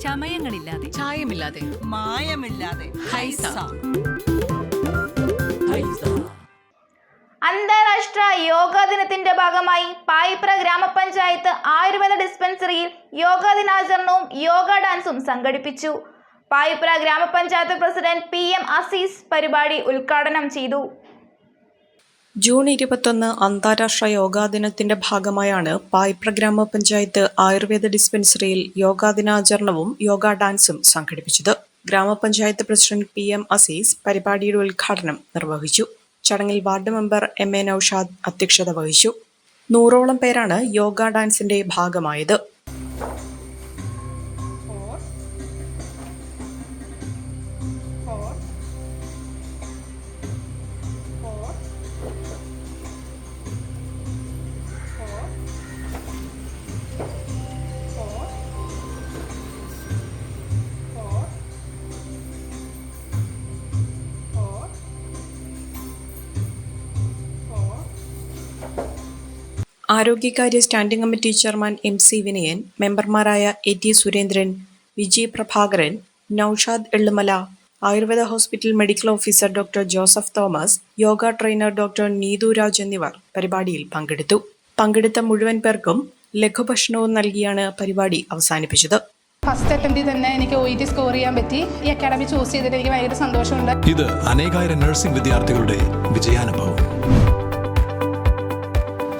ചമയങ്ങളില്ലാതെ. ചായമില്ലാതെ. മായമില്ലാതെ. ഹൈസ. അന്താരാഷ്ട്ര യോഗാ ദിനത്തിന്റെ ഭാഗമായി പായിപ്ര ഗ്രാമപഞ്ചായത്ത് ആയുർവേദ ഡിസ്പെൻസറിയിൽ യോഗാ ദിനാചരണവും യോഗ ഡാൻസും സംഘടിപ്പിച്ചു. പായിപ്ര ഗ്രാമപഞ്ചായത്ത് പ്രസിഡന്റ് പി എം അസീസ് പരിപാടി ഉദ്ഘാടനം ചെയ്തു. ജൂൺ ഇരുപത്തൊന്ന് അന്താരാഷ്ട്ര യോഗാ ദിനത്തിന്റെ ഭാഗമായാണ് പായ്പ്ര ഗ്രാമപഞ്ചായത്ത് ആയുർവേദ ഡിസ്പെൻസറിയിൽ യോഗാ ദിനാചരണവും യോഗ ഡാൻസും സംഘടിപ്പിച്ചത്. ഗ്രാമപഞ്ചായത്ത് പ്രസിഡന്റ് പി എം അസീസ് പരിപാടിയുടെ ഉദ്ഘാടനം നിർവഹിച്ചു. ചടങ്ങിൽ ward member M A Naushad അധ്യക്ഷത വഹിച്ചു. നൂറോളം പേരാണ് യോഗ ഡാൻസിന്റെ ഭാഗമായത്. ആരോഗ്യകാര്യ standing committee chairman M C Vinayan മെമ്പർമാരായ A T Surendran Vijay Prabhakaran Naushad Ellumala Ayurveda hospital medical officer doctor Joseph Thomas yoga trainer doctor Neethu Raj എന്നിവർ പരിപാടിയിൽ പങ്കെടുത്തു. പങ്കെടുത്ത മുഴുവൻ പേർക്കും ലഘുഭക്ഷണവും നൽകിയാണ് പരിപാടി അവസാനിപ്പിച്ചത്. ഫസ്റ്റ് അറ്റംപ്റ്റിൽ തന്നെ എനിക്ക് ഒ ടി സ്കോർ ചെയ്യാൻ പറ്റി. ഈ അക്കാഡമി ചൂസ് ചെയ്തിട്ട് എനിക്ക് ഭയങ്കര സന്തോഷമുണ്ട്. ഇത് അനേകായിരം നഴ്സിംഗ് വിദ്യാർത്ഥികളുടെ വിജയാനുഭവം.